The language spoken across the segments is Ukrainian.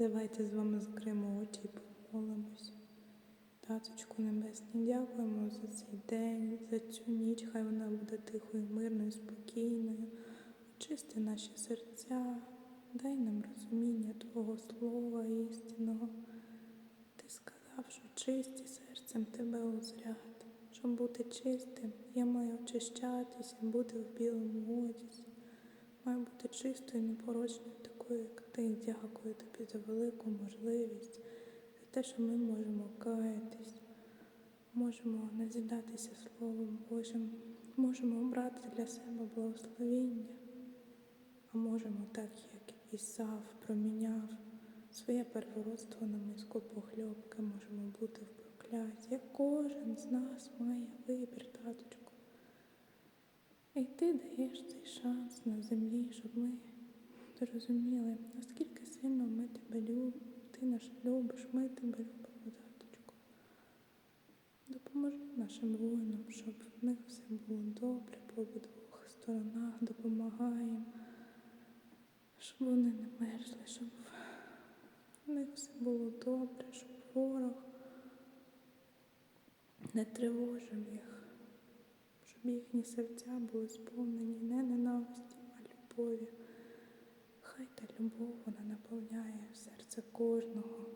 Давайте з вами закриємо очі і помолимось. Таточку Небесний, дякуємо за цей день, за цю ніч. Хай вона буде тихою, мирною, спокійною. Очисти наші серця, дай нам розуміння Твого слова істинного. Ти сказав, що чисті серцем тебе узрят. Щоб бути чистим, я маю очищатися, бути в білому одязі. Маю бути чистою, непорочною, такою, як ти. Дякую тобі за велику можливість, за те, що ми можемо каятись, можемо назідатися Словом Божим, можемо обрати для себе благословіння, а можемо так, як Ісав проміняв своє первородство на миску похльопки, можемо бути в прокляті. Кожен з нас має вибір, таточку. І ти даєш цей шанс на землі, щоб ми зрозуміли, наскільки сильно ми тебе любимо, ти нас любиш, ми тебе любимо, таточку. Допоможи нашим воїнам, щоб в них все було добре по обидвох сторонах, допомагаємо, щоб вони не мерзли, щоб в них все було добре, щоб ворог не тривожив їх щоб їхні серця були сповнені не ненависті, а любові. Хай та любов вона наповняє серце кожного.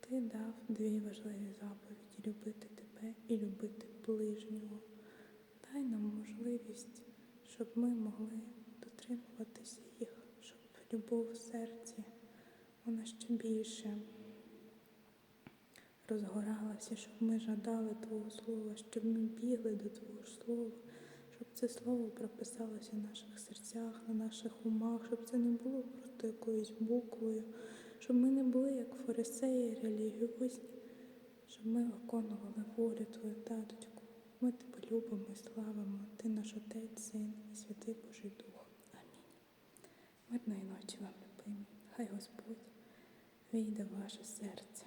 Ти дав дві важливі заповіді любити тебе і любити ближнього. Дай нам можливість, щоб ми могли дотримуватися їх, щоб любов в серці вона ще більше розгоралася, щоб ми жадали Твого Слова, щоб ми бігли до Твого Слова, щоб це слово прописалося в наших серцях, на наших умах, щоб це не було просто якоюсь буквою, щоб ми не були як фарисеї релігіозні, щоб ми виконували волю Твою, таточку. Ми тебе любимо і славимо. Ти наш Отець, Син і Святий Божий Дух. Амінь. Мирної ночі вам, любимі. Хай Господь війде в ваше серце.